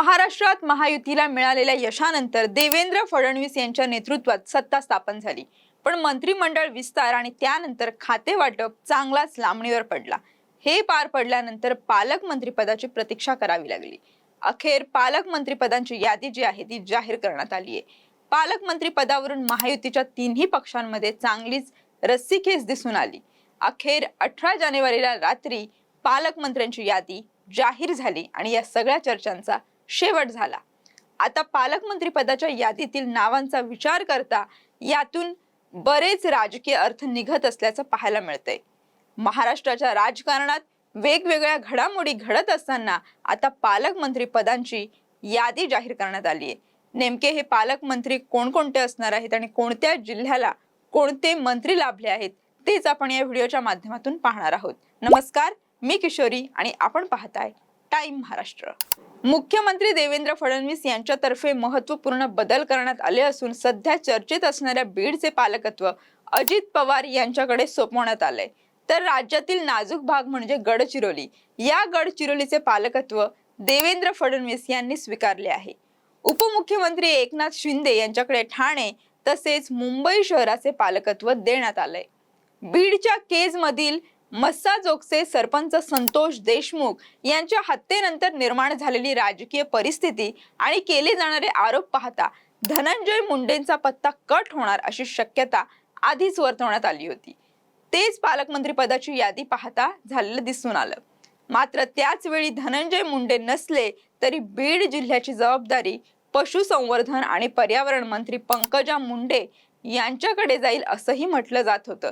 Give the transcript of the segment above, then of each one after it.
महाराष्ट्रात महायुतीला मिळालेल्या यशानंतर देवेंद्र फडणवीस यांच्या नेतृत्वात सत्ता स्थापन झाली. पण मंत्रिमंडळ विस्तार आणि त्यानंतर खाते वाटप चांगलाच लांबणीवर पडला. हे पार पडल्यानंतर पालकमंत्रीपदाची प्रतीक्षा करावी लागली. अखेर पालकमंत्रीपदांची यादी जी आहे ती जाहीर करण्यात आली आहे. पालकमंत्री पदावरून महायुतीच्या तिन्ही पक्षांमध्ये चांगलीच रस्सीखेच दिसून आली. अखेर अठरा जानेवारीला रात्री पालकमंत्र्यांची यादी जाहीर झाली आणि या सगळ्या चर्चांचा शेवट झाला. आता पालकमंत्री पदाच्या यादीतील नावांचा विचार करता यातून बरेच राजकीय अर्थ निघत असल्याचं पाहायला मिळतंय. महाराष्ट्राच्या राजकारणात वेगवेगळ्या घडामोडी घडत असताना आता पालकमंत्री पदांची यादी जाहीर करण्यात आली आहे. नेमके हे पालकमंत्री कोणकोणते असणार आहेत आणि कोणत्या जिल्ह्याला कोणते मंत्री लाभले आहेत तेच आपण या व्हिडिओच्या माध्यमातून पाहणार आहोत. नमस्कार मी किशोरी आणि आपण पाहताय टाइम महाराष्ट्र. मुख्यमंत्री देवेंद्र फडणवीस यांच्यातर्फे महत्त्वपूर्ण बदल करण्यात आले असून सध्या चर्चेत असणाऱ्या बीडचे पालकत्व अजित पवार यांच्याकडे सोपवण्यात आले तर राज्यातील नाजूक भाग म्हणजे गडचिरोली. या गडचिरोलीचे पालकत्व देवेंद्र फडणवीस यांनी स्वीकारले आहे. उपमुख्यमंत्री एकनाथ शिंदे यांच्याकडे ठाणे तसेच मुंबई शहराचे पालकत्व देण्यात आलंय. बीडच्या केज मधील मस्साजोगचे सरपंच संतोष देशमुख यांच्या हत्येनंतर निर्माण झालेली राजकीय परिस्थिती आणि केले जाणारे आरोप पाहता धनंजय मुंडेंचा पत्ता कट होणार अशी शक्यता आधीच वर्तवण्यात आली होती. तेच पालकमंत्री पदाची यादी पाहता झालेलं दिसून आलं. मात्र त्याच वेळी धनंजय मुंडे नसले तरी बीड जिल्ह्याची जबाबदारी पशुसंवर्धन आणि पर्यावरण मंत्री पंकजा मुंडे यांच्याकडे जाईल असंही म्हटलं जात होतं.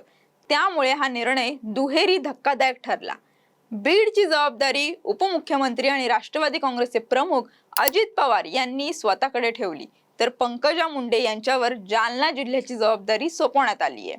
त्यामुळे हा निर्णय दुहेरी धक्कादायक ठरला. बीडची जबाबदारी उपमुख्यमंत्री आणि राष्ट्रवादी काँग्रेसचे प्रमुख अजित पवार यांनी स्वतःकडे ठेवली. तर पंकजा मुंडे यांच्यावर जालना जिल्ह्याची जबाबदारी सोपवण्यात आली आहे.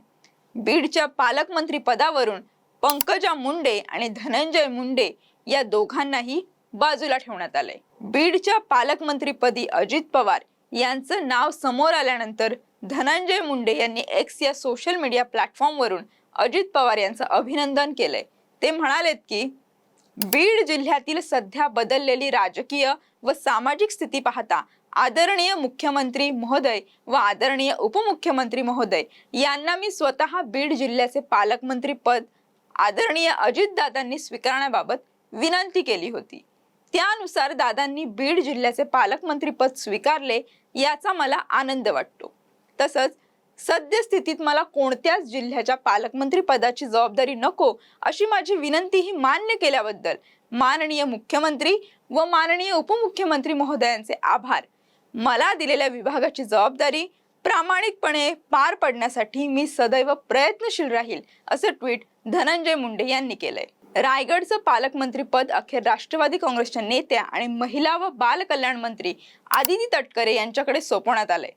बीडच्या पालकमंत्री पदावरून पंकजा मुंडे आणि धनंजय मुंडे या दोघांनाही बाजूला ठेवण्यात आलंय. बीडच्या पालकमंत्रीपदी अजित पवार यांचं नाव समोर आल्यानंतर धनंजय मुंडे यांनी एक्स या सोशल मीडिया प्लॅटफॉर्मवरून अजित पवार यांचं अभिनंदन केलंय. ते म्हणालेत की बीड जिल्ह्यातील सध्या बदललेली राजकीय व सामाजिक स्थिती पाहता आदरणीय मुख्यमंत्री महोदय व आदरणीय उपमुख्यमंत्री महोदय यांना मी स्वतः बीड जिल्ह्याचे पालकमंत्री पद आदरणीय अजितदादांनी स्वीकारण्याबाबत विनंती केली होती. त्यानुसार दादांनी बीड जिल्ह्याचे पालकमंत्री पद स्वीकारले याचा मला आनंद वाटतो. तसंच सद्यस्थितीत मला कोणत्याच जिल्ह्याच्या पालकमंत्री पदाची जबाबदारी नको अशी माझी विनंती ही मान्य केल्याबद्दल माननीय मुख्यमंत्री व माननीय उपमुख्यमंत्री महोदयांचे आभार. मला दिलेल्या विभागाची जबाबदारी प्रामाणिकपणे पार पडण्यासाठी मी सदैव प्रयत्नशील राहील असं ट्विट धनंजय मुंडे यांनी केलंय. रायगडचं पालकमंत्री पद अखेर राष्ट्रवादी काँग्रेसच्या नेत्या आणि महिला व बालकल्याण मंत्री आदिती तटकरे यांच्याकडे सोपवण्यात आलंय.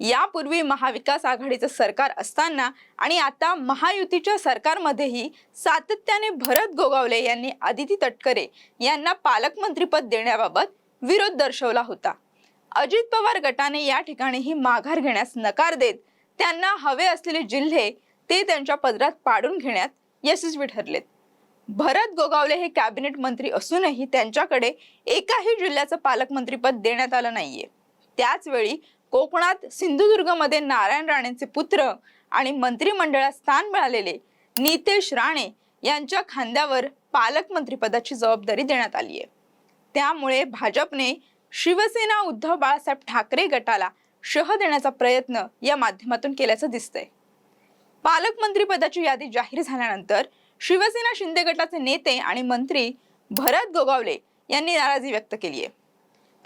यापूर्वी महाविकास आघाडीचं सरकार असताना आणि आता महायुतीच्या सरकारमध्येही सातत्याने भरत गोगावले यांनी आदिती तटकरे यांना पालकमंत्रीपद देण्याबाबत विरोध दर्शवला होता. अजित पवार गटाने या ठिकाणीही माघार घेण्यास नकार देत त्यांना हवे असलेले जिल्हे ते त्यांच्या पदरात पाडून घेण्यात यशस्वी ठरलेत. भरत गोगावले हे कॅबिनेट मंत्री असूनही त्यांच्याकडे एकाही जिल्ह्याचं पालकमंत्रीपद देण्यात आलं नाहीये. त्याच वेळी कोकणात सिंधुदुर्गमध्ये नारायण राणेंचे पुत्र आणि मंत्रिमंडळात स्थान मिळालेले नितेश राणे यांच्या खांद्यावर पालकमंत्रीपदाची जबाबदारी देण्यात आली आहे. त्यामुळे भाजपने शिवसेना उद्धव बाळासाहेब ठाकरे गटाला शह देण्याचा प्रयत्न या माध्यमातून केल्याचं दिसतंय. पालकमंत्रीपदाची यादी जाहीर झाल्यानंतर शिवसेना शिंदे गटाचे नेते आणि मंत्री भरत गोगावले यांनी नाराजी व्यक्त केली आहे.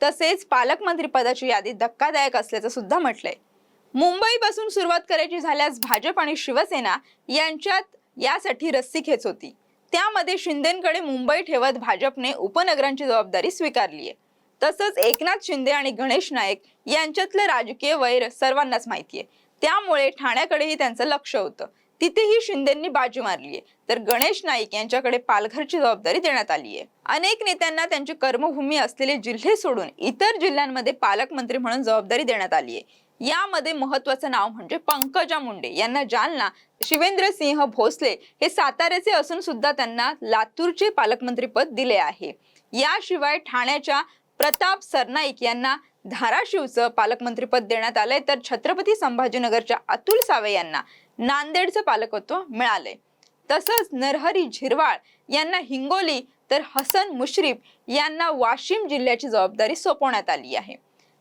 तसेच पालकमंत्री पदाची यादी धक्कादायक असल्याचं सुद्धा म्हटलंय. मुंबईपासून सुरुवात करायची झाल्यास भाजप आणि शिवसेना यांच्यात यासाठी रस्सी खेच होती. त्यामध्ये शिंदेकडे मुंबई ठेवत भाजपने उपनगरांची जबाबदारी स्वीकारली आहे तसंच एकनाथ शिंदे आणि गणेश नाईक यांच्यातलं राजकीय वैर सर्वांनाच माहिती आहे त्यामुळे ठाण्याकडेही त्यांचं लक्ष होतं. तिथेही शिंदेंनी बाजी मारली आहे. तर गणेश नाईक यांच्याकडे पालघरची जबाबदारी देण्यात आली आहे. अनेक नेत्यांना त्यांची कर्मभूमी असलेले जिल्हे सोडून इतर जिल्ह्यांमध्ये पालकमंत्री म्हणून जबाबदारी देण्यात आली आहे. यामध्ये महत्वाचं नाव म्हणजे पंकजा मुंडे यांना जालना शिवेंद्र सिंह भोसले हे साताऱ्याचे असून सुद्धा त्यांना लातूरचे पालकमंत्री पद दिले आहे. याशिवाय ठाण्याच्या प्रताप सरनाईक यांना धाराशिवचं पालकमंत्रीपद देण्यात आलंय. तर छत्रपती संभाजीनगरच्या अतुल सावे यांना नांदेडचं पालकत्व मिळालंय. तसंच नरहरी झिरवाळ यांना हिंगोली तर हसन मुश्रीफ यांना वाशिम जिल्ह्याची जबाबदारी सोपवण्यात आली आहे.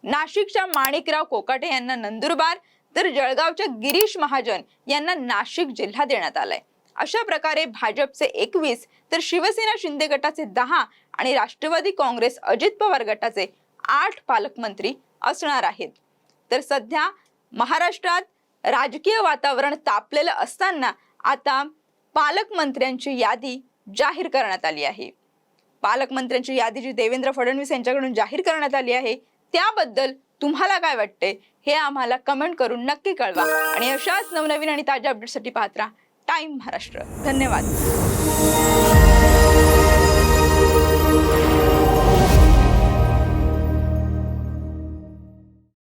नाशिकच्या माणिकराव कोकाटे यांना नंदुरबार तर जळगावच्या गिरीश महाजन यांना नाशिक जिल्हा देण्यात आलाय. अशा प्रकारे भाजपचे एकवीस तर शिवसेना शिंदे गटाचे दहा आणि राष्ट्रवादी काँग्रेस अजित पवार गटाचे आठ पालकमंत्री असणार आहेत. तर सध्या महाराष्ट्रात राजकीय वातावरण तापलेलं असताना आता पालकमंत्र्यांची यादी जाहीर करण्यात आली आहे. पालकमंत्र्यांची यादी जी देवेंद्र फडणवीस यांच्याकडून जाहीर करण्यात आली आहे त्याबद्दल तुम्हाला काय वाटते हे आम्हाला कमेंट करून नक्की कळवा. आणि अशाच नवनवीन आणि ताज्या अपडेटसाठी पाहत राहा. टाइम महाराष्ट्र. धन्यवाद.